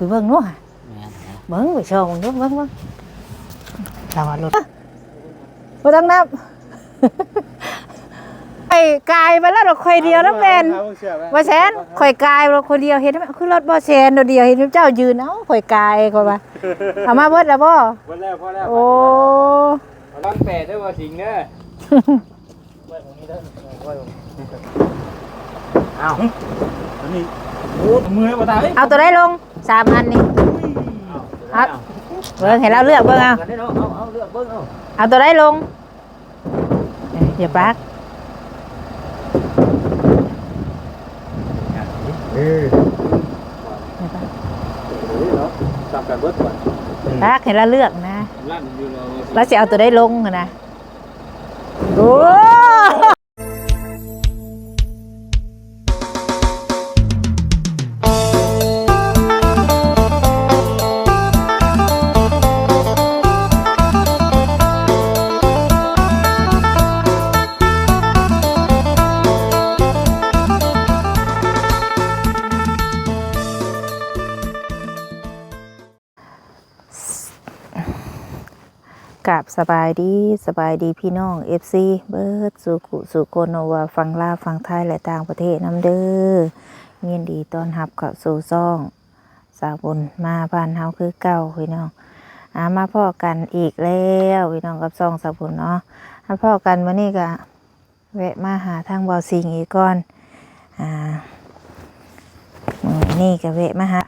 ไปเบิ่งนู่นค่ะแม่นนะเบิ่งไปชมเบิ่งเบิ่งเบิ่งเราว่ารถบ่ต้องนับไอ้กายไปแล้วเราค่อยเดียวแล้วแม่นบ่แซนค่อยกายเราคนเดียวเห็นไหมคือรถบ่แซนเดียวเห็นเจ้ายืนเอ้าค่อยกายก็ว่าเอามาเบิดแล้วบ่พอแล้วพอแล้วโอ้ร้อนแปดด้วยว่าสิงเด้ออ้าวอันนี้โอ้มือบ่ตาเอ้ยเอาตัวได้ลง สามอันนี่เอาเบิ่งให้เราเลือกเบิ่งเอากันได้เนาะเอาเอาเลือกเบิ่งเอาเอาตัวได้ลงเอ้ยอย่าปักเอออย่าปักเนาะจับกันเบิดก่อนปักให้เราเลือกนะลั่นอยู่แล้วเราจะเอาตัวได้ลงอะนะโอ้ สบายดีสบายดีพี่น้อง FC เบิร์ดสุขุสุโกโนวาฟังลาฟังไทยและต่างประเทศน้ำเด้อยินดีต้อนรับเข้าสู่ซ่อง สาวบุญมาบ้านเฮาคือเก่าพี่น้องอามาพ่อกันอีกแล้วพี่น้องกับซ่องสาวบุญเนาะมาพ่อกันวันนี้ก็แวะมาหาทางบาสิงอีกก่อนอ่านี่ก็แวะมาหา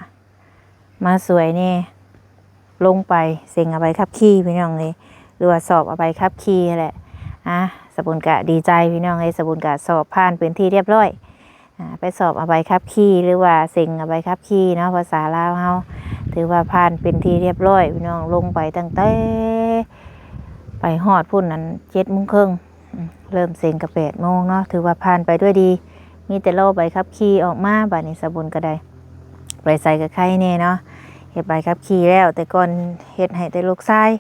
มาสวยนี่ลงไปเซ็งเอาไปขับขี่พี่น้องเลย รือว่าสอบเอาไปขับขี่แหละอะสบุญกะดีใจพี่น้องเลยสบุญกะสอบผ่านเป็นที่เรียบร้อยอ่าไปสอบเอาไปขับขี่หรือว่าเซ็งเอาไปขับขี่เนาะภาษาลาวเฮาถือว่าผ่านเป็นที่เรียบร้อยพี่น้องลงไปตั้งแต่ไปหอดพุ่นนั้นเจ็ดโมงครึ่งอืมเริ่มเซ็งกับแปดโมงเนาะถือว่าผ่านไปด้วยดี มีแต่โลใบขับขี่ออกมาบัดนี้สบุญก็ได้ไปใส่กับใครแน่เนาะเฮ็ดใบขับขี่แล้ว แต่ก่อนเฮ็ดให้แต่ลูกชาย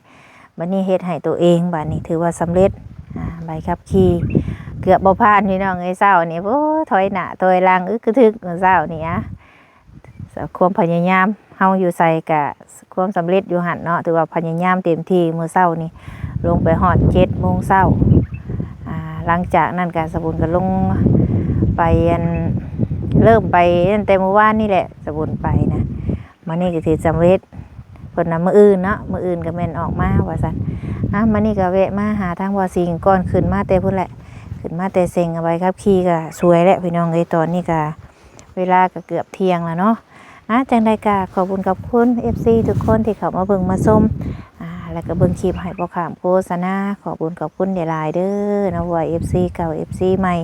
บัดนี้เฮ็ดให้ตัวเองบัดนี้ถือว่าสำเร็จอ่าใบขับขี่เกือบบ่ผ่านพี่น้องไอ้เศร้านี่โอ้ถอยหน้าถอยหลังอึกกระทึกเศร้านี่อะความพยายามเฮาอยู่ใส่กะความสำเร็จอยู่หันเนาะถือว่าพยายามเต็มที่มื้อเช้านี่ลงไปฮอด7โมงเช้าอ่าหลังจากนั้นก็สบุญก็ลงไปอันเริ่มไปตั้งแต่เมื่อวานนี่แหละสบุญไปนะมานี่ก็ถือสำเร็จ เพิ่นนำมืออื่นเนาะมืออื่นก็แม่นออกมาว่าซั่นอะมานี่ก็แวะมาหาทางบ่อสิงก่อนขึ้นมาแต่พุ่นแหละขึ้นมาแต่เซ็งเอาไว้ครับขี่ก็สวยแหล้วพี่น้องเอ้ยตอนนี้ก็เวลาก็เกือบเที่ยงแล้วเนาะอะจังไดก็ขอบคุณกับคุณ FC ทุกคนที่เข้ามาเบิ่งมาชมอ่าแล้วก็เบิ่งคลิปให้บ่ขามโฆษณาขอบคุณกับคุณหลายๆเด้อนะว่า FC เก่า FC ใหม่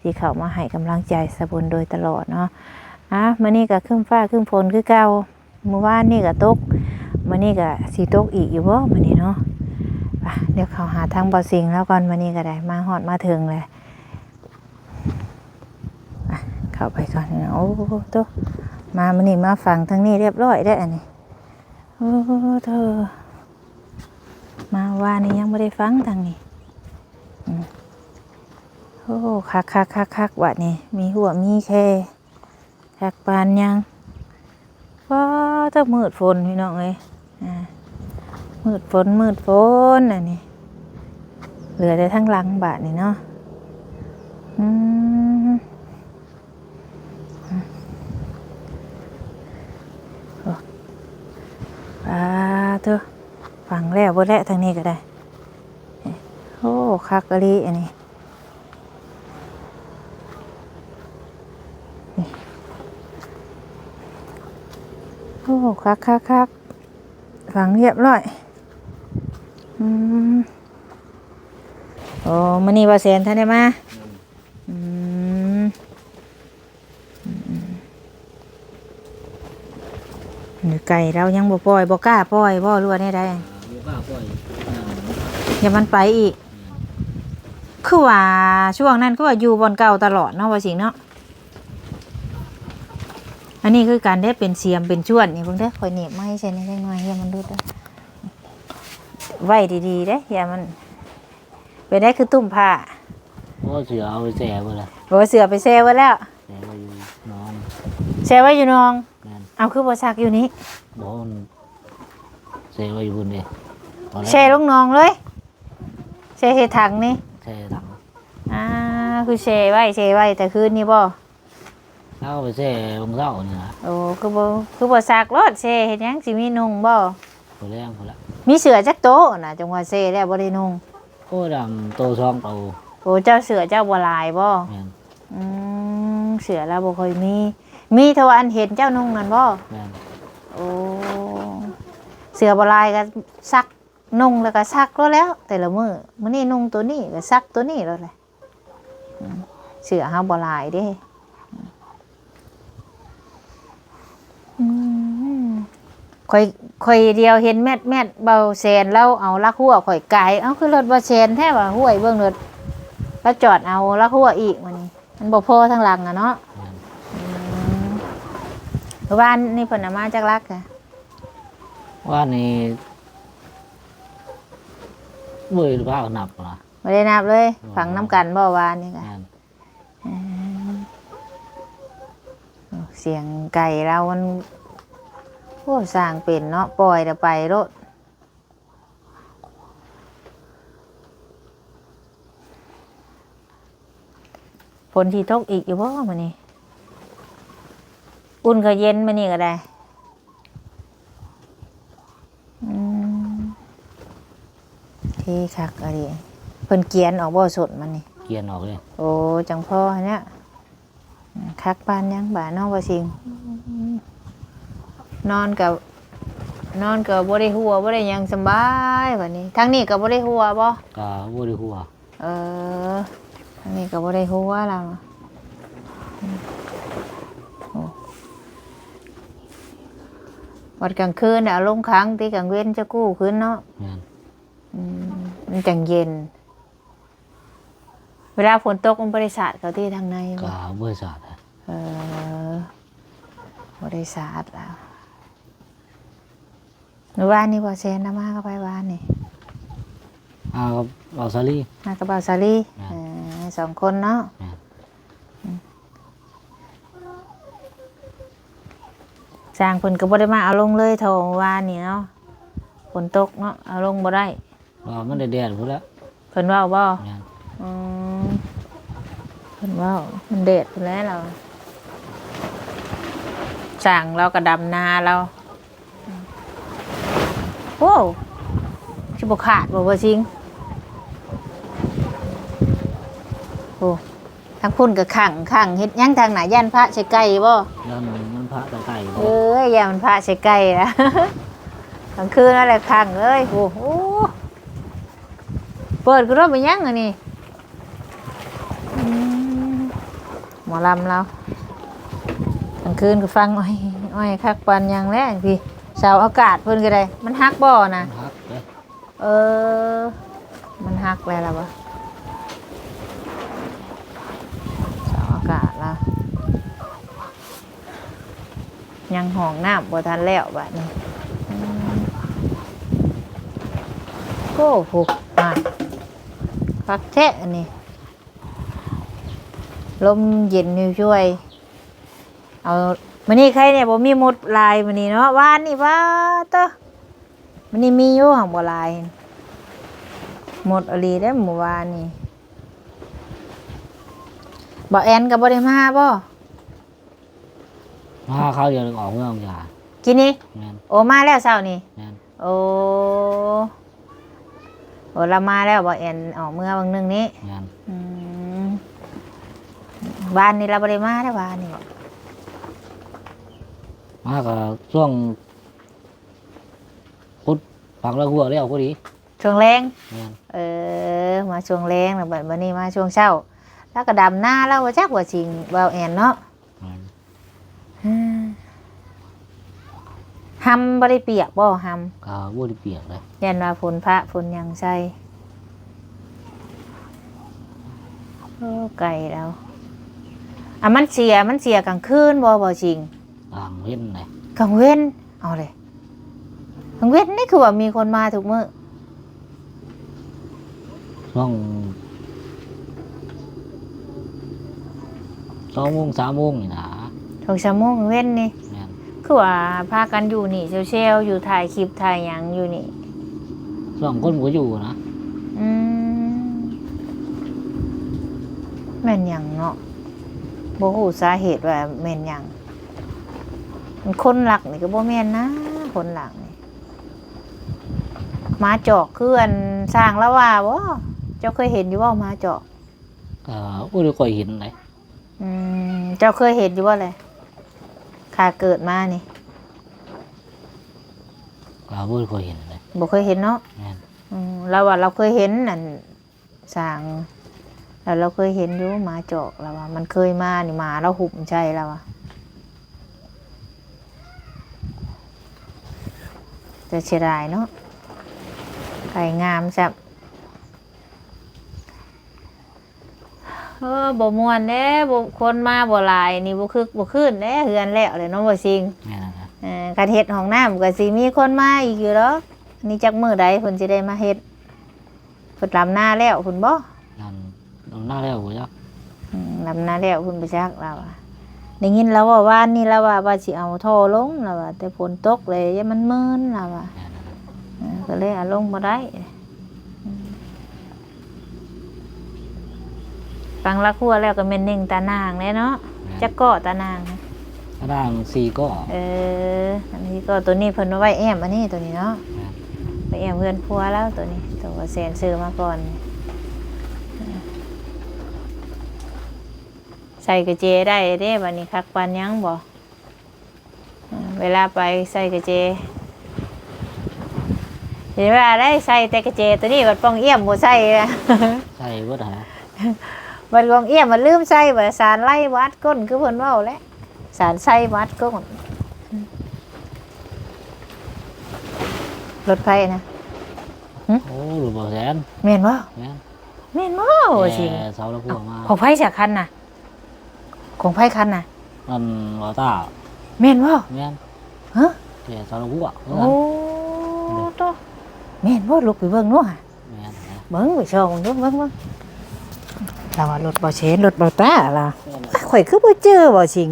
ที่เข้ามาให้กำลังใจสบุญโดยตลอดเนาะอะมานี่ก็ครึ้มฟ้าครึ้มฝนคือเก่า เมื่อวานนี่ก็ตกมื้อนี้ก็สิตกอีกอยู่บ่มื้อนี้เนาะไปเดี๋ยวเขาหาทางบอสิงแล้วก่อนมื้อนี้ก็ได้ มาฮอดมาถึงเลยไปเข้าไปก่อนนะโอ้โตมามื้อนี้มาฟังทางนี้เรียบร้อยได้อันนี้โอ้เธอมาว่านี่ยังบ่ได้ฟังทางนี้โอ้คักคักคักคักวัดนี่มีหัวมีแค่คักปานยัง ว้าถ้ามืดฝนพี่น้องเอ้ยมืดฝนมืดฝนอันนี้เหลือแต่ทั้งหลังบาทนี่เนาะอืมโอ้อ่าเถอะฟังแล้วบ่แล้วทางนี้ก็ได้ โอ้คักกะลีอันนี้ คักคักคักฝังเรียบร้อย อืมโอ้มันนี่บาเซนท่านได้มาอืมอืมหรือไก่เรายังบ่ปล่อยบ่กล้าปล่อยบ่รู้ว่าได้ได้อยู่บ้าปล่อยอย่ามันไปอีก คือว่าช่วงนั้นก็ว่าอยู่บอนเก่าตลอดเนาะว่าสิงเนาะ อันนี้คือการได้เป็นเสียมเป็นชวนนี่เพิ่งได้คอยเหน็บไม้ใช่ไหมได้หน่อยอย่ามันรุดเด้อไว้ดีๆเด้อย่ามันเป็นได้คือตุ่มผ้าโอ้เสือเอาไปแส่บ่ล่ะบอกว่าเสือไปแช่ไว้แล้วแส่ไว้อยู่นอนแช่ไว้อยู่นองแม่นเอาคือบ่ซักอยู่นี้บอกมันเซไว้อยู่บนเดียวพอแล้วแช่ลงหนองเลยแช่ใส่ถังนี่แช่ถังอ่าคือแช่ไว้แช่ไว้แต่คืนนี้บ่ แล้วก็ไปแช่บางเช้านี่นะโอ้คือบ่คือบ่ซักรถแช่เฮ็ดหยังสิมีนุ่งบ่พอแล้วพอแล้วมีเสือจักโตะน่ะจังว่าแช่แล้วบ่ได้นุ่งโอ้ดำโตซองโตโอ้เจ้าเสือเจ้าบ่หลายบ่แม่นอืมเสือแล้วบ่ค่อยมี มีเท่าอันเห็นเจ้านุ่งนั่นบ่แม่นโอ้เสือบหลายก็ซักนุ่งแล้วก็ซักแล้วแล้ว แต่ละมื้อมื้อนี้นุ่งตัวนี้ก็ซักตัวนี้แล้วแหละอืมเสือเฮาบ่หลายเด้อืม ข่อยข่อยเดียวเห็นแมดแมดเบาแซนแล้วเอาลักหัวข่อยไกลเอ้าคือรถบ่แซนแท้ว่าห้วยเบิ่งรถแล้วจอดเอาลักหัวอีกมื้อนี้มันบ่พอทางหลังอะเนาะแม่นอืมเมื่อวานนี่เพิ่นเอามาจากลักอะว่านี่เบื่อหรือเปล่าหนับนะไม่ได้นับเลย ฝังน้ำกันบ่วานนี่ค่ะแม่นเสียงไก่เรามันโอ้สร้างเป็นเนาะปล่อยแต่ไปรถฝนที่ตกอีกอยู่บ่มันนี่อุ่นก็เย็นมานี่ก็ได้อืมที่คักอะไรเพิ่นเกียนออกบ่สดมันนี่เกลียนออกเลย โอ้ จังพ่อเนี่ย คักปานยังบ่าน้องว่าสิงนอนกับ นอนกับบ่ได้หัวบ่ได้หยังสำบายบัดนี้ทางนี้ก็บ่ได้หัวบ่ก็บ่ได้หัวเออทางนี้ก็บ่ได้หัวแล้วอืมโอ้วัดกลางคืนน่ะเอาลงค้างที่กลางเว้นจะกู้คืนเนาะแม่นอืมมันจังเย็น เวลาฝนตกมันบริษัทเขาที่ทางในก็บ่บ่ได้สาดอะเออบริษัทแล้วหนูว่านนี่ว่าเซนนะมาก็ไปว่านนี่อ้าวเอาซาลี่ มากระเบาซาลีครับเออสองคนเนาะครับ อืมสร้างเพิ่นก็บ่ได้มาเอาลงเลยเท่าว่านนี่เนาะฝนตกเนาะเอาลงบ่ได้ ว่ามันได้แดดพุ่นแล้วเพิ่นเว่าบ่ แม่นอืม เพิ่นเว่ามันเด็ดเพิ่นแล้วเราสั่งเราก็ดำนาเราโอ้ชิบขาดบ่ว่าจริงโอ้ทางพุ่นก็ขังขังเฮ็ดหยังทางไหนาย่านพระใส่ไก่บ่แล้วมันมันพระตะไคร้บ่เอ้ยย่านมันพระใส่ไก่นะกลางคืนนั่นแหละขังเลยโอ้โหเปิดก็รถไปยังอันนี้อืม หมอลำเรากลางคืนก็ฟังอ้อยอ้อยคักปันยังแรกพี่เสาอากาศเพิ่นก็ได้ มันฮักบ่อนะมันฮักเด้เออ มันฮักแล้วล่ะวะเสาอากาศละยังห้องน้ำบ่ทันแล้วบัดนี้อืมโอ้โหมาคักแท้อันนี้ ลมเย็นอยู่ช่วย เอามันนี่ใครเนี่ยบ่มีหมดลายมันนี่เนาะวานนี่ว่าเตอมันนี่มีอยู่ของบ่ลายหมดอหลีได้อหมู่วานนี่บ่แอนกับบ่ได้มาบ่มาเขาเดียวนึงออกเมืองจ้ากินนี่แม่นโอ้มาแล้วเช้านี่แม่นโอ้โอ้เรามาแล้วบ่แอนออกเมื่อบางนึงนี้แม่นอืม บ้านนี่เราบ่ได้มาได้อบ้านนี่บ่มาก็ช่วงพุดฝังแล้วหัวแล้วพอดีช่วงแรงแม่นเออ มาช่วงแรงแล้วบัดบัดนี้มาช่วงเช้า แล้วก็ดำหน้าแล้วว่าจักว่าจริงว่าแอนเนาะแม่นอืมหำบ่ได้เปียกบ่หก็บ่ได้เปียกเลยำยันว่าฝนพระฝนหยังใส่โอ้ไก่แล้ว อะมันเสียมันเสียกลางคืนบ่บ่จริงต่างเว้นเลยกลางเว้นเอาเลยกลางเว้นนี่คือว่ามีคนมาทุกมื้อช่วงสองโมงสามโมงนี่นะทุกชั่วโมงกลางเว้นนี่แม่นคือว่าพากันอยู่นี่เซลๆอยู่ถ่ายคลิปถ่ายหยังอยู่นี่สองคนก็อยู่นะอืมแม่นหยังเนาะ บ่ฮู้สาเหตุว่าแม่นหยังมันคนหลักนี่ก็บ่แม่นนะ คนหลักนี่หมาจอกคืออันสร้างแล้วว่าบ่เจ้าเคยเห็นอยู่บ่หมาจอกก็อุ้ยค่อยเห็นเลยอืมเจ้าเคยเห็นอยู่บ่เลยข้าเกิดมานี่ก็อุ้ยค่อยเห็นเลยบ่เคยเห็นเนาะแม่น อืมเราว่าเราเคยเห็นนั่นสร้าง แล้วเราเคยเห็นอยู่หมาจอกเราว่ามันเคยมานี่หมาเราหุบใจเราอะแต่เสียดายเนาะไก่งามจับเออบ่ม่วนเด้บ่คนมาบ่หลายนี่บ่คึกบ่คืนเด้เฮือนแล้วเลยเนาะบ่ซิงแม่นนะครับเอ่อการเฮ็ดห้องน้ำก็สิมีคนมาอีกอยู่ดอกนี่จักมื้อใดเพิ่นสิได้มาเฮ็ดเพิ่นลำหน้าแล้วเพิ่นบ่นั่นนำ หน้าแล้วกูจักอืมลำหน้าแล้วเพิ่นไปจักเราอะได้ยินแล้วว่าว่านนี่แล้วว่าว่าสิเอาท่อลงแล้วว่าแต่ฝนตกเลยยามมันมืนแล้วว่าแม่นนะครับเออก็เลยเอาลงบ่ได้อืมฟังละครัวแล้วก็แม่นเน่งตานางแหล้เนาะแม่นจักเกาะตานางนะกระด้างสี่ก็เออ อันนี้ก็ตัวนี้เพิ่นเอาไว้แอมอันนี้ตัวนี้เนาะแม่นไปแอมเพื่อนพัวแล้วตัวนี้ ตัวแสนซื้อมาก่อน ใส่กระเจได้เด้บันนี้คักปันยังบ่อ่าเวลาไปใส่กระเจเห็นว่าได้ใส่แต่กระเจตัวนี้บัดปองเอี่ยมบ่ใส่อะใช่เบิดหาบัดปองเอี่ยมมันลืมใส่บ่สารไล่วัดก้นคือเพิ่นเว้าแหล้วสารใส่วัดก้นรถไฟนะโอ้หลุดบ่แสนแม่นบ่แม่นแม่นบ่จริงแต่เสาละพวกมาของไผ่จากคันน่ะ ของไผ่คันน่ะนั่นลอต้าแม่นบ่แม่นฮะแต่เสาละพวกโอ้โตแม่นบ่ลูกไปเบิ่งเนาะแม่นนะเบิ่งไปชมเบิ่งเบิ่งเบิ่งเราว่ารถบ่เชนรถบ่ตาล่ะข่อยคือบ่เจอบ่จริง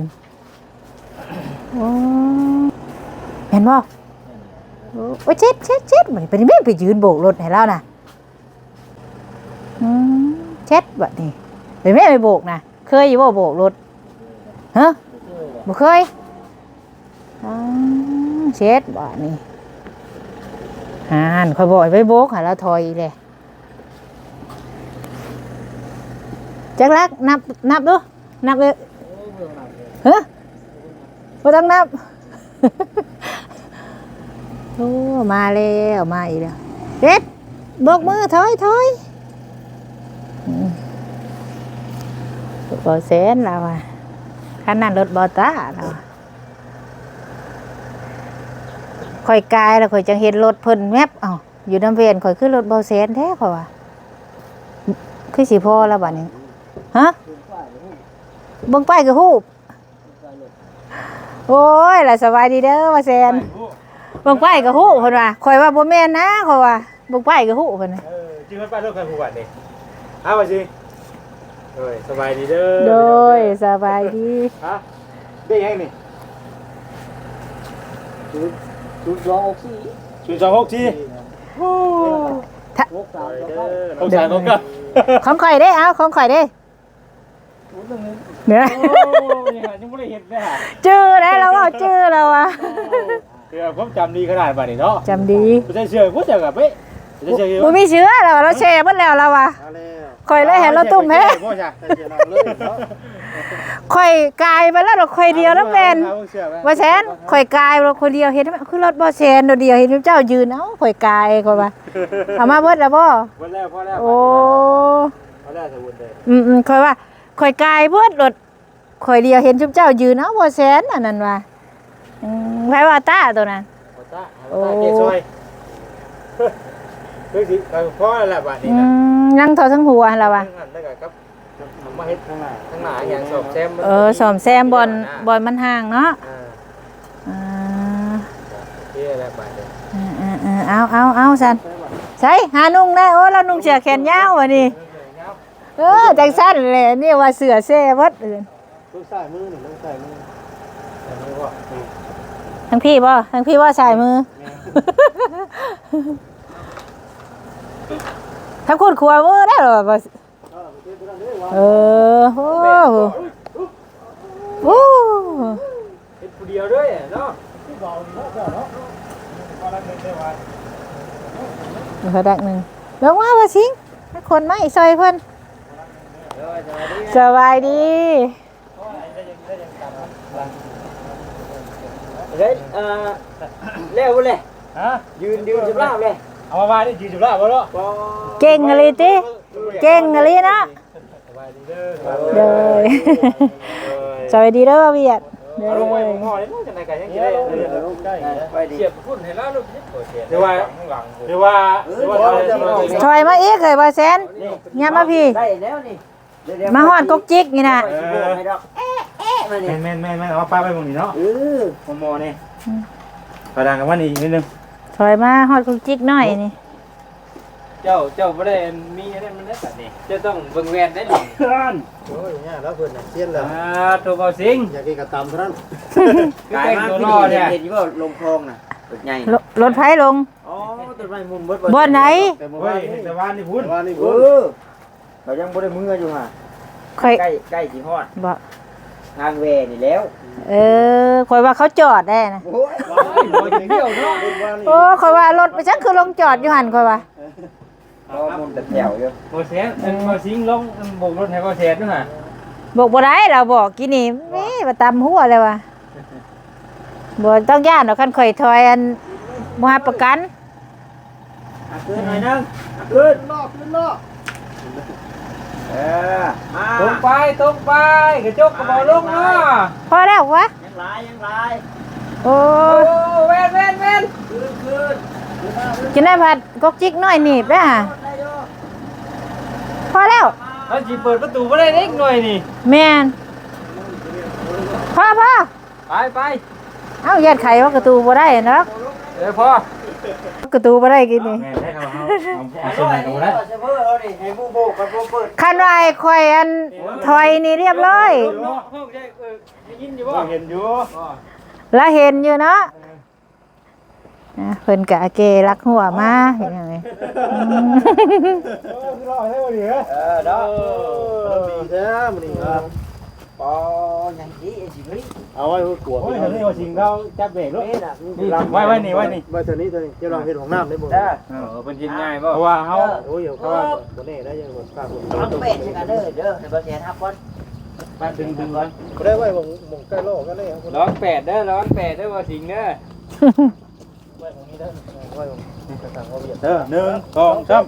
โอ้แม่นบ่โอ้ยเช็ดเช็ดเช็ดมันเป็นแม่ไปยืนโบกรถให้เราน่ะอืมเช็ดบัดนี้เป็นแม่ไปโบกน่ะเคยอยู่บ่โบกรถ ฮะบ่เคยอ๋อเช็ดบ่นี่อ่านคอยบอกให้โบกหาล้วถอยเลยจักรักนับนับดูนับเลยเฮ้ยบ่ต้องนับโอ้มาแล้วมาอีกแล้วเด็ดโบกมือถอยถอยบ่เซนแล้วอะ คันนั้นรถบอต้าแล้วอะข่อยกายแล้วข่อยจังเห็นรถเพิ่นแมบเอ้าอยู่น้ำเวนข่อยขึ้นรถเบาแสนแท้ข่อยว่าคือสิพอแล้วบัดนี้ฮะเบิ่งป้ายก็ฮู้โอ้ยล่ะสบายดีเด้อว่าแสนเบิ่งป้ายก็ฮู้เพิ่นว่าข่อยว่าบ่แม่นนะข่อยว่าเบิ่งป้ายก็ฮู้เพิ่นเออจริงมันป้ายรถใครผู้บัดนี่เอามาสิ โดยสบายดีเด้อโดยสบายดีฮะได้ยังนี่จุดสองหกสี่ศูนย์สองหกสี่ถ้าหกสามเด้อหกสามหกเก้าของข่อยเด้เอาของข่อยเด้เนี่ยโอ้ยยังไม่ได้เห็นเลยฮะจื้อแล้วเราว่าจื้อแล้วอะเดี๋ยวผมจำดีขนาดบัดนี้เนาะจำดีไม่ใช่เชื่อกูจะกับเป๊ะไม่ใช่เชื่อบ่มีเชื้อแล้วเราแช่หมดแล้วเราอะเอาแล้ว ข่อยเลยเห็นเราตุ่มแพ้บ่จ้ะใส่เสื้อน้องเลยเนาะข่อยกายไปแล้วเราข่อยเดียวน้ำแมนเอาเสื้อไว้บ่แซนข่อยกายเราคนเดียวเห็นไหมคือรถบ่แซนตัวเดียวเห็นเจ้ายืนเอ้าข่อยกายข่อยว่าเอามาเบิดแล้วบ่พอแล้วพอแล้วโอ้พอแล้วสมุนเลยอืมอืมข่อยว่าข่อยกายเบิดรถข่อยเดียวเห็นเจ้ายืนเอ้าบ่แซนอันนั้นว่าอืมไผว่าตาตัวนั้นพอตาพอตาเกศซอย คือสิพอแล้วบัดนี้อืนะมยังเท่าทั้งหัวแล้วว่ะทั้งนั้นแล้วก็ครับมันมาเฮ็ดข้างหน้าข้างหน้าอย่างสอบแซมเออซ่อมแซมบอนบอนมันห่างเนาะอ่าอ่าเที่แล้วบัดนี้อ่าอ่าเอาเอาเอาสันใช่หานุ่งได้โอ้เรานุ่งเสื้อแขนยาววะนี่เออจังสั้นเลยนี่ว่าเสื้อเซ่วัดอื่นลูกใส่มือหนึ่งลูกใส่มืออันนี้ว่าทั้งพี่บ่ทั้งพี่ว่าชายมือ ทั้งคุณขวามือได้เหรอบ่เออโอ้โหโอ้เป็นผู้เดียวด้วยเนาะที่บอกเนาะเนาะพอรักเงินได้วันเดี๋ยวดักหนึ่งลงมาบ่สิงคนมาอีกซอยเพิ่นสบายดีเฮ้ยเอ่อเร็วเลยฮะยืนยืนจุฬาเลย เอามาบ้านนี่ยืนจุฬาบ่เนาะเก่งอะไรติเก่งอะไรนะสบายดีเด้อเด้อสวัสดีเด้อบ่เวียดเด้เอาลงไปอหม้อนี่จังได๋ก็ยังสิได้ไปดิเสียบพุ่นให้แล้วลูกเดี๋ยวว่าเดี๋ยวว่าเดี๋ยวว่าถอยมาอีกเลยบ่แซนอย่ามาพี่ได้แล้วนี่มาฮอดกกจิกนี่น่ะเออให้ดอกเอ๊ะเอ๊ะมาเนี่ยแม่นแม่นแม่นเอาป้าไปหมองนี่เนาะเออหม้อนี่พดังกันว่านี่นิดนึง ถอยมาฮอดกกจิกหน่อยนี่ เจ้าเจ้าบ่ได้มีอะไรมันได้สัตว์นี่เจ้าต้องเบิ่งแวนได้ดิโอ้ยเนี่ยแล้วเพิ่นน่ะเซียนแล้วอ่าตัวเบาสิงอยากกินกระตำเท่านั้นกายมาพี่นี่เห็นอยู่ว่าลงคลองน่ะตึกใหญ่รรถไผลงอ๋อต้นไม้มุมเบิดบ่ไหนแต่เมื่อเฮ้วายนนี้แต่ว่านี่พุ่นเมื่อวานนี้เอพุ่นอเรายังบ่ได้มืออยู่ห่ะค่อยใกล้ใกล้สิฮอดบ่ ทางแวนี่แล้วเออค่อยว่าเขาจอดได้นะ โอ้ยบ่เดียวเนาะเมื่อวานนี้โอ้ค่อยว่ารถไปจักคือลงจอดอยู่หั่นค่อยว่ารอมุมแต่แถวอยู่บ่แสนอันเบาสิงลงอันโบกรถให้เบาแสนด้วยฮะบอกบ่ได้เราบอกกินนี่แม่มาตำหัวเลยว่ะบ่ต้องย่านดอกคันข่อยถอยอันบ่รับประกันอะขึ้นหน่อยนึงอะขึ้นนอกขึ้นนอก เออมาตรงไปตรงไปกระจกกระเป๋าลงเนาะพอแล้ววะยังหลายยังหลายโอ้โอ้แวนแวนแวนขึ้นขึ้นกินได้ผัดกกจิกน้อยหนีบได้อห่ะได้อยู่พอแล้วเขาสิเปิดประตูบ่ได้เล็กหน่อยนี่แม่นพอพอไปไปเอ้าญาติไขว่ากระตูบ่ได้เนาะ เดี๋ยวพอกระตูบ่ได้กินนี่แม่ได้เขาเอาเอาเส้นไหนกันบ่ได้เซเวอร์เอาดิให้หมู่โบกกันบ่เปิดคันว่าไอ้ข่อยอันถอยนี่เรียบร้อยเนาะเฮ้ยได้เออได้ยินอยู่บ่เราเห็นอยู่แล้วเห็นอยู่เนาะนะเพิ่นกะเกรักหัวมาเห็นยังไงรอให้บ่ดีเหรอเออเนาะดีแท้มื้อนี้ ครับปอยังดีไอ้สิเฮ้ยเอาไว้กวดโอ้ยเดี๋ยวนี้ว่าสิงเราจับเบรกลูกนี่น่ะนี่ไว้ไว้นี่ไว้นี่ ไว้เท่านี้เท่านี้เดี๋ยวเราเฮ็ดของน้ำได้บ่เด้อเออเป็นกินง่ายบ่เพราะว่าเฮาโอ้ยเดี๋ยวเขาว่าบ่แน่ได้ยังบ่กล้าบ่เอาเป็ดใส่กันเด้อเด้อให้บ่แซ่ทับก่อนไปดึงดึงก่อนบ่ได้ไว้บ่บ่ใกล้โลกกันเลยครับร้อนแปดเด้อร้อนแปดเด้อเบาสิงเด้อไว้ตรงนี้ได้ไว้ตรงกระถางเอาเบียดเด้อหนึ่งสองสาม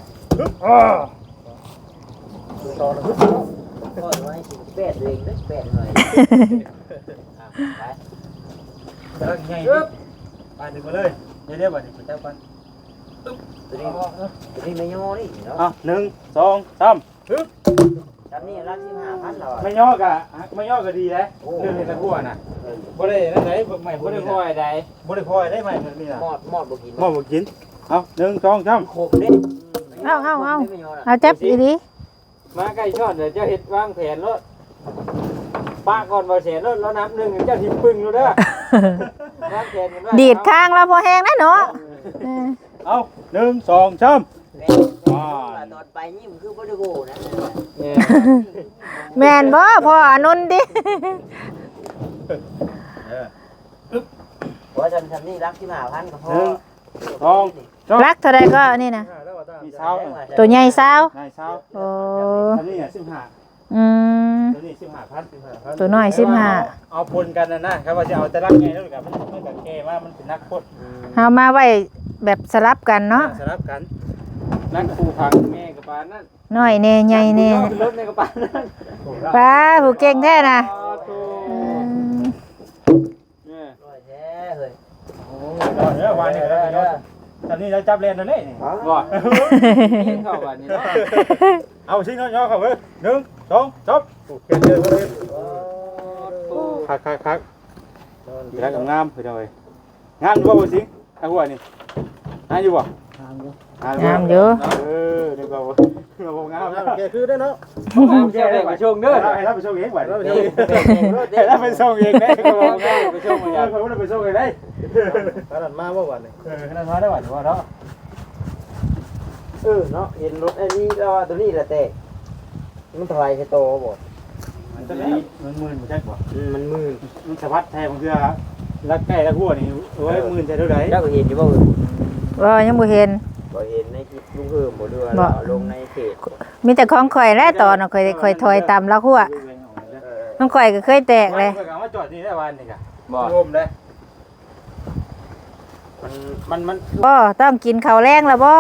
ต่อแล้ว ก่อนไว้สิเป็ดเองเด้อเป็ดหน่อยเด้อไงปึ๊บไปดึงมาเลยเดี๋ยวเดี๋ยวบัดนี้ไปจับกันตัวนี้ตัวนี้ไม่ย่อนี่เนาะอะหนึ่งสองสามจำนี่รัก15,000แล้วไม่ย่อกะไม่ย่อก็ดีแล้วเรื่องเห็นตะกั่วน่ะบ่ได้นั่นไหนบ่ไม่บ่บ่ได้ได้พพ่ออยใดบ่ได้พอยได้ไหมนี่น่ะมอดมอดบ่กินมอบ่กินเอาหนึ่งสองสามโคบเด้เอาเอาเอาเอาจับอีดี มาใกล้ชอดเดี๋ยวเจ้าเฮ็ดวางแผนรถป้าก่อนเบาแสนรถแล้วนับหนึ่งเจ้าทิปึ้งอยู่เด้อวางแผนกันไว้ดีดข้างเราพอแห้งนะเนาะเออเอาหนึ่งสองสามตอนไปนี่มันคือบ่ได้โกนะเนี่ยแม่นบ่พออานนท์ดิเพราะฉันฉันนี่รัก15,000ก็พอหนึ่งสองสาม รักเท่าใดก็นี่นะแล้วว่าตามีเช้าตัวใหญ่สาวนายเช้าโอ้อันนี้อะสิบห้าอืมตัวนี้สิบห้าพันสิบห้าพันตัวน้อยสิบห้าเอาปนกันนะนะครับว่าจะเอาแต่รักไงแล้วกับมันมันกับแกว่ามันเป็นนักพจน์เอามาไว้แบบสลับกันเนาะสลับกันนั่นครูพังแม่กับปานนั่นน้อยแน่ใหญ่แน่ขึ้นรถแม่กับปานนั่นป้าผู้เก่งแท้นะอ๋อโธ่อืมเนี่ยร้อยแท้เฮ้ยโอ้ยเดี๋ยววันนี้แล้วเนาะ ตอนนี้เราจับเล่นนั่นเลยนี่บ่กินข้าววันนี้เนาะเอาชิ้นย่อๆเข้าไปหนึ่งสองสามโอเคเจอเลยคักคักคักรักงามไปเลยงามอยู่บ่บ่สิไอ้หัวนี่งามอยู่บ่งามอยู่เออเดี๋ยวก็เราบ่งามแล้วแกคือได้เนาะน้ำแก้วได้ไปชงเด้อให้เราไปส่งเองไหวเราเราไปไปเจส่องเองให้เราไปส่งเองได้ก็บอกเอาไปชงมาเออย่าอเขาไปส่งเองได้ ขนาดมาบ่วันนี้เออขนาดมาได้หว่าว่าเนาะเออเนาะเห็นรถไอ้นี่แล้วว่าตัวนี้แหละแต่มันถลายใส่โตบ่มันจะมีมันหมื่นบ่ใช่บ่อืมมันมืนมันสะพัดแทนมันคือรักใกล้รักหัวนี่โอ้ยหมื่นใช่เท่าไหร่เจ้าก็เห็นอยู่บ่เออว่ายังบ่เห็นบ่เห็นในคลิปลุงเพิ่มบ่เรือบ่เราลงในเพจมีแต่ของข่อยและตอนน่ะข่อยข่อยถอยตามแล้วหัวเออน้องข่อยก็เคยแตกเลยเอามาจอดนี่ได้วันนี่กะบ่งมได้ มันมันมันบ่ต้องกินข้าวแรงแล้วบ่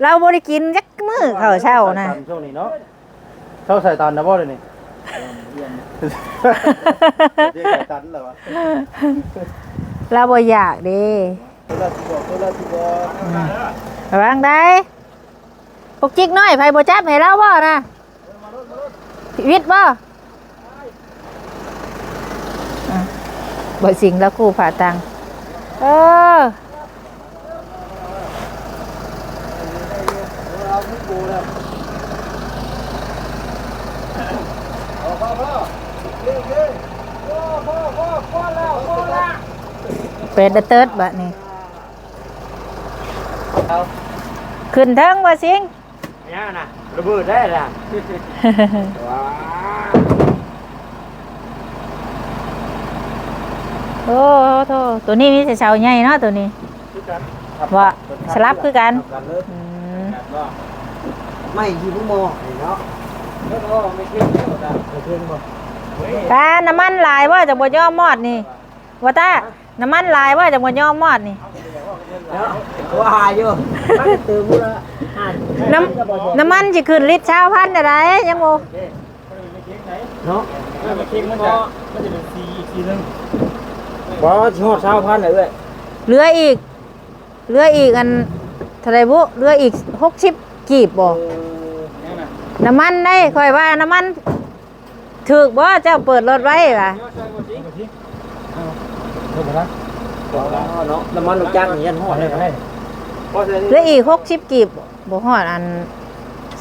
เราบ่ได้กินจักมื้อข้าวเช้านะ ช่วงนี้เนาะเช้าใส่ตันนะบ่เลยนี่เรียกใส่ตันเหรอวะเราบ่อยากเด้ตัวละสิบบอกตัวละสิบบอกระวังได้พวกจิกน้อยไผบ่จับให้เราบ่นะชีวิตบ่อะบ่สิงแล้วกูผ่าตัง เออเป็ดเติร์ดบะนี่ขึ้นเทิงบ่สิงเนี่ยนะระเบิดได้ละว้า โอ้โธ่ตัวนี้มีแต่เสาใหญ่เนาะตัวนี้ว่าสลับคือกันกันเลยอืมไม่ที่พุ่งมองเนาะแล้วก็ไม่คิดเดียวนะไปเพิ่นบ่ตาน้ำมันหลายว่าจะบ่ยอมมอดนี่ว่าตาน้ำมันหลายว่าจะบ่ยอมมอดนี่เนาะว่าหาอยู่มันเติมละห้าน้ำน้ำมันสิขึ้นลิตรชาวพันอะไรยังโม เนาะมันคิงมันจะมันจะเป็นสีอีกสีนึง บ่ชอดชาวพันเลยเว้ยเหลืออีก เหลืออีกอันเท่าไหรบุเหลืออีกหกสิบกีบบ่นี่นะน้ำมันได้ค่อยว่าน้ำมันถูกบ่เจ้าเปิดรถไว้ป่ะไปที่เอาเพิ่มมาละเนาะน้ำมันลูกจักรนี่ยันฮอดเลยให้พอเสร็จเหลืออีกหกสิบกีบบ่ฮอดอัน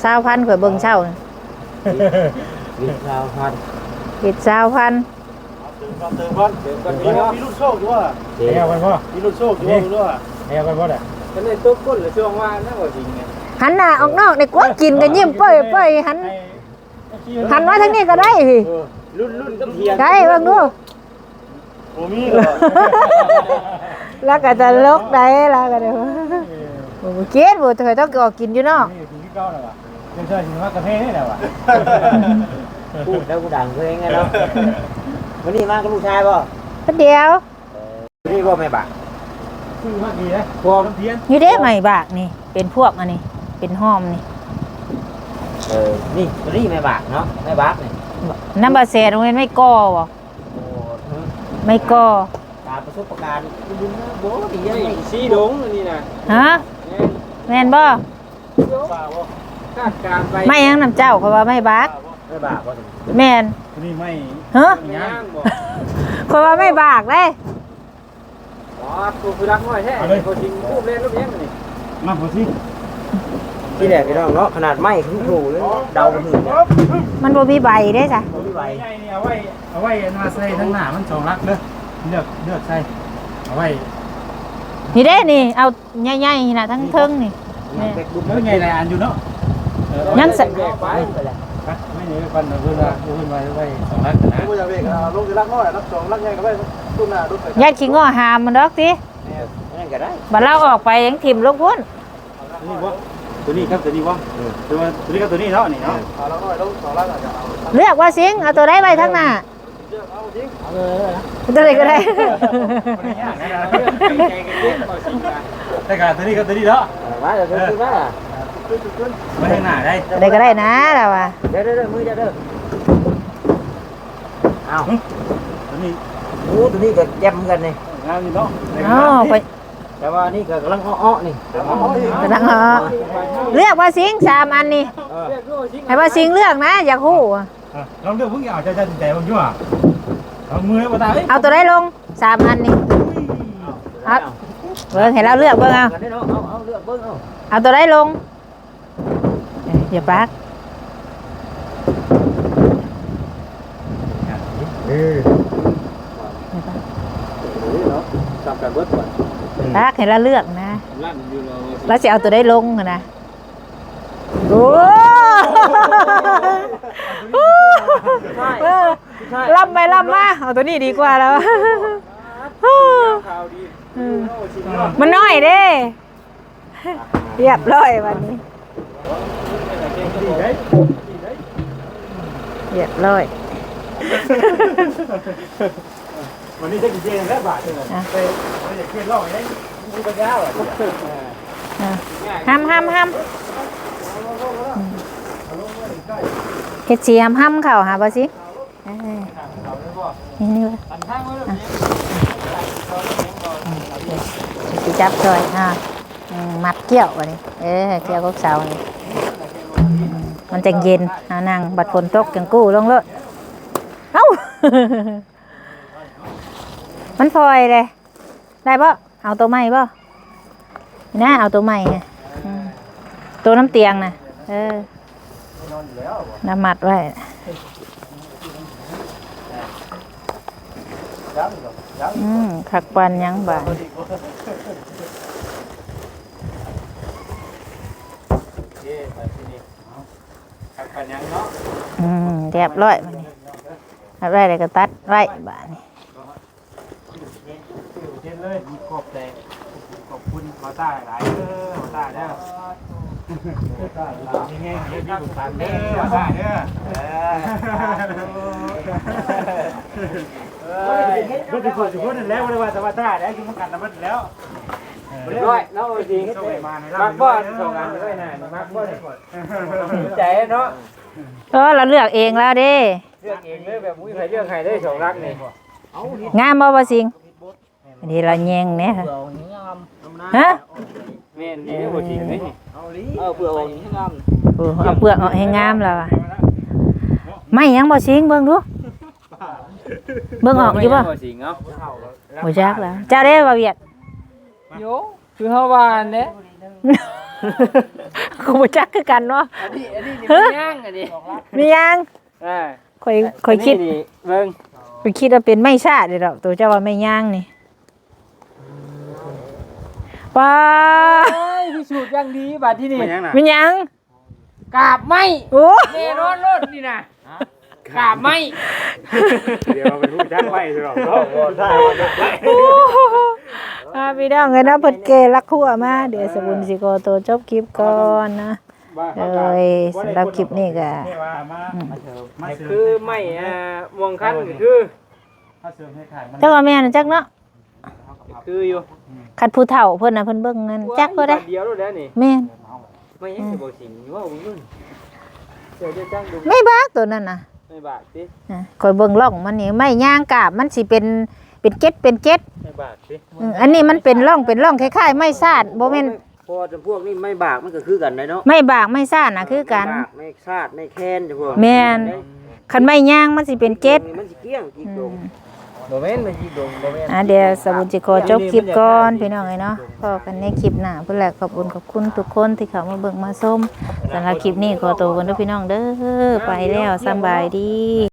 สาวพันข่อยเบิ่งเช้านี่วิชาวพันกีบสาวพัน เติมก่อนเติมก่อนเติมก่อนมีมีลูกโชคอยู่ว่าเดี๋ยวไปพ่อมีลูกโชคอยู่ว่ารู้ว่าเดี๋ยวไปพ่อเด้อก็เลยตุ๊กก้นหรือช่วงว่านั่นว่าจริงไงหันหน้าออกนอกในกวดกินกันยิ้มเป้ยเป้ยหันหันมาทางนี้ก็ได้พี่รุ่นรุ่นกับเทียนได้บิ่งดูโอ้มีเหรอแล้วก็จะลกได้แล้วก็เดี๋ยวบ่บ่กินบ่เคยต้องออกกินอยู่เนาะนี่ถึงที่เก้าแล้วว่ะเจ้าเจ้าถึงว่ากระเทยนี่แหละว่ะพูดแล้วกูดังเพลงไงเนาะ วันนี้มากับลูกชายป่ะแป๊บเดียว วันนี้ก็ไม่บักคือมากดีนะพวกเพี้ยนนี่เด้ใหม่บากนี่ เป็นพวกอันนี้ เป็นห้อมนี่เออนี่วันนี้ไม่บักเนาะไม่บักเนี่ยน้ำบาเซนโรงเรียนไม่ก่อบ่โอ้ไม่ก่อตามประสบการณ์ดูนะโบ้ดียังนี่ไงสีดงอันนี่นะฮะแม่นบ่คาดการไปไม่ยังน้ำเจ้าเขาว่าไม่บาก ไม่บักว่าแม่นนี่ไม่ฮะย่างบอกเขาว่าไม่บากเด้อ๋อตัวคือรักน้อยแท้ตัวจริงรูปเล่นรูปยังนี่มาพอสิที่แรกพี่น้องเนาะขนาดไม้ครึ่งครูเลยเดาไปถึงเนี่ยมันบ่มีใบเด้จ้ะบ่มีไหวใหญ่นี่เอาไว้เอาไว้มาใส่ทั้งหน้ามันสองลักเด้อเลือกเลือกใส่เอาไว้นี่เด้นี่ เอาใหญ่ๆนี่น่ะทั้งเทิงนี่เป็กบุ้มแล้วไงหลายอันอยู่เนาะยังใส่แยกไปไปแล้วไป ไม่หนีกันเพื่อนว่าเพื่อนไว้ไว้สองลักนะผู้จะเบรกลงจะรักน้อยรักสองรักใหญ่ก็ไปตุ้มหน้าตุ้มไปญาติขี้ง้อหามมันดอกตินั่นก็ได้บัดเราออกไปยังถิ่มลงพุ่นนี่วะตัวนี้ครับตัวนี้วะตัวตัวนี้กับตัวนี้เนาะนี่เนาะเอารักน้อยลงสองรักอาจจะเอาเลือกว่าสิงเอาตัวใดไว้ทั้งหน้าเอาจริงเอาเลยนะตัวใดก็ได้ใจกันเย็นบอกสิงแต่การตัวนี้กับตัวนี้เนาะมาเดี๋ยวขึ้นมา ไม่ให้หน้าได้ตัวใดก็ได้นะเราว่าเดี๋ยวเดี๋ยวมือเดี๋ยวเดี๋ยวเอาตัวนี้โอ้ตัวนี้ก็แจ่มกันนี่งามอยู่เนาะอ๋อไปแต่ว่านี่ก็กำลังอ้อๆนี่กำลังเอาเลือกว่าสิงสามอันนี่เออเรียกด้วยสิงให้ว่าสิงเลือกนะอยากฮู้อะลองเลือกพุ่งเอาใจใจใจบางยั่วเอามือมาตาเอ้ยเอาตัวใดลงสามอันนี่เอาเบิ่งให้เราเลือกเบิ่งเอากันได้เนาะเอาเอาเลือกเบิ่งเอาเอาตัวใดลงเอ้ยอย่าปากเอออย่าปากจับกันเบิดก่อนรักให้ละเลือกนะ ลั่นอยู่เราแล้วจะเอาตัวได้ลงนะ โอ้เออล่ำไปล่ำมาเอาตัวนี้ดีกว่าแล้ว ข่าวดีมันน้อยเด้ เรียบร้อยวันนี้ เรียบร้อย วันนี้จะกินเจนแล้วบาทเลยอะไปไปอยากเพื่อนร้องให้มีปัญญาอะอะห้ามห้ามห้ามเฮ็ดเสียมห้ามเข่าหาบ่สิเอ้ยนี่นี่เลยอันทางว่าแบบนี้สิจับซอยอ่าอื มัดเกี่ยววันนี้เออเกี่ยวกับเสานี่มันจะเย็นเอานั่งบัดฝนตกจังกู้ลงเลยเอ้ามันพลอยเลยได้ปะเอาตัวใหม่ปะนะเอาตัวใหม่นะตัวน้ำเตียงนะเออน้ำมัดไว้อืมขักปันยังบ่า เอ๊ะไปที่นี่ขับ กันยังเนาะอืมเรียบร้อยบัดนี้เรียบร้อยเลยก็ตัดไว้บ่านี่เจนเลยขอบใจขอบคุณมาต้าหลายเด้อมาต้าเด้อมาต้าหลายนี่ไงเฮ็ดดีบุญตานเด้อมาต้าเด้อเออเพิ่นสิคนสิคนนั่นแล้วบ่ได้ว่าแต่ว่าต้าแล้วคือมันกันแต่มันแล้ว ร้อยเนาะจริงส่งให้มาในมักบ่สองอันด้วยนะมักบ่ใจเนาะเออเราเลือกเองแล้วเด้เลือกเองเลยแบบมุ้ยใครเลือกใครได้สองรักนี่งามบ่บ่สิงอันนี้เราแยงเนี่ยฮะแม่นนี่บ่จริงนี่เออเปลือกอย่างนี้งามโอ้เอาเปลือกออกให้งามแล้วอะไม่ยังบ่สิงเบิ่งดูเบิ่งออกอยู่บ่บ่จริงเนาะบ่จักแล้วเจ้าเด้บ่เวียด โยคือเฮาว่าเด้ก็บ่จักคือกันเนาะอันนี้อันนี้นี่มันย่างอันนี้มียังอ่าข่อยข่อยคิดนี่เบิ่งข่อยคิดว่าเป็นไม่ชาติเด้อดอกตัวเจ้าว่าไม่ย่างนี่ป้าเอ้ยพิสูจน์อย่างดีบัดที่นี่มันยังน่ะมียังกราบไหมโอ้ แน่นอนรถนี่นะ กราบไหมเดี๋ยวเราไปพูดจ้างไปสิหรอกเนาะบ่ได้อาพี่น้องเอ้ยนะเพิ่นเกรักขัวมาเดี๋ยวสบุญสิโกโตจบคลิปก่อนนะเลยสำหรับคลิปนี้ก็นี่ว่ามามาเสริมมาเสริมคือไม่อ่ามองคันก็คือมาเสริมให้ขายมันเจ้าว่าแม่นจักเนาะคืออยู่คันผู้เฒ่าเพิ่นน่ะเพิ่นเบิ่งนั่นจักบ่ได้เดียวแล้วนี่แม่นไม่ยังสิบ่สิงว่าบ่รู้เดี๋ยวจะจ้างดูไม่บากตัวนั้นน่ะ ไม่บาทสิอะคอยเบิ่งร่องมันนี่ไม่ย่างกาบมันสิเป็นเป็นเก็ดเป็นเก็ดไม่บาทสิอืมอันนี้มันเป็นร่องเป็นร่องคล้ายๆไม่ซาดบ่แม่นพอจำพวกนี้ไม่บากมันก็คือกันได้เนาะไม่บากไม่ซาดน่ะคือกัน ไม่บากไม่ซาดไม่แค้นจำพวกแม่น คันไม่ย่างมันสิเป็นเก็ด มันสิเกี้ยงจิกดง บ่แม่นมันสิดงบ่แม่นอะเดี๋ยวสบุญจิขอจบคลิปก่อนพี่น้องเอ้ยเนาะพอกันในคลิปหน้าเพื่อแหละขอบคุณขอบคุณทุกคนที่เข้ามาเบิ่งมาชมสำหรับคลิปนี้ขอตัวกันด้วยพี่น้องเด้อไปแล้วสำบายดี